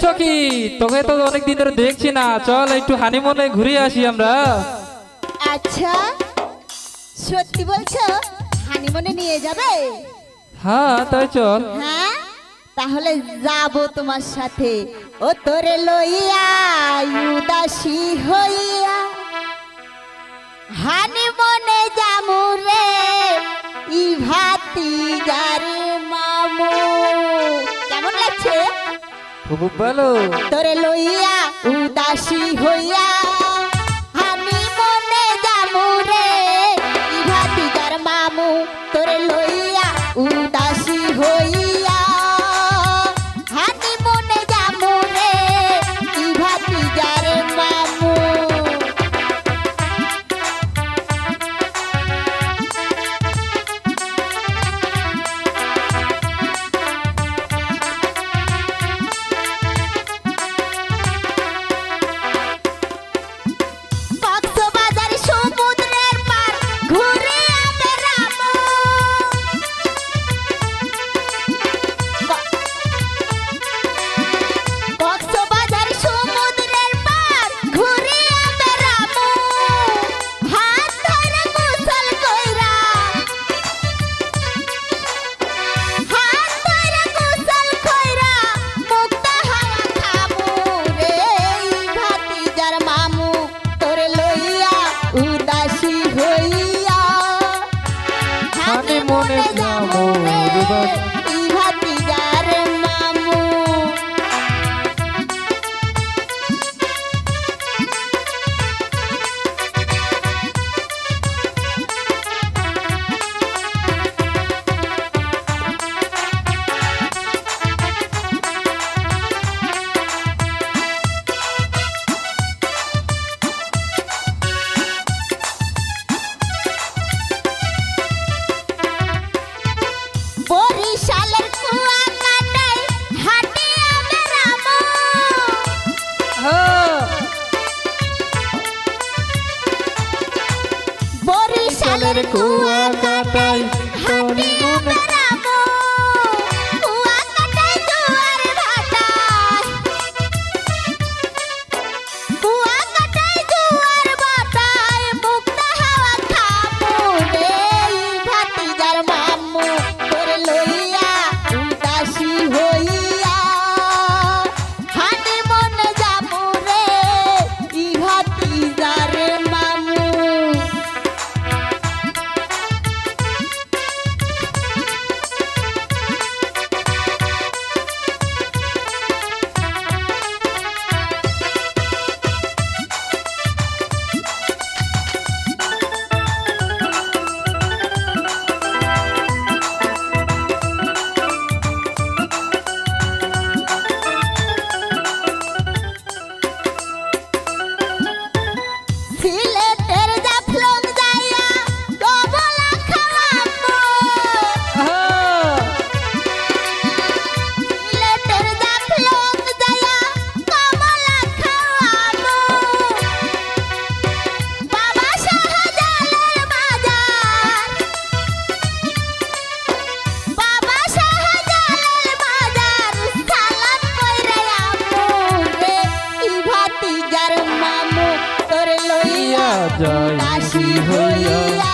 সখি তোকে তো অনেক দিন ধরে দেখছি না। চল একটু হানিমুনে ঘুরে আসি আমরা। আচ্ছা সত্যি বলছো হানিমুনে নিয়ে যাবে? হ্যাঁ তাই চল। হ্যাঁ? তাহলে যাব তোমার সাথে। ও তোরে লইয়া উদাসী হইয়া। হানিমুনে যামু রে ই খুব ভালো তোরে লইয়া উদাসী হইয়া আমি মনে যামু রে ইভাতি যার মামু, তোরে লইয়া উদাসী হইয়া হানিমুনে যামু কুয়া কাটায় জয় হইয়া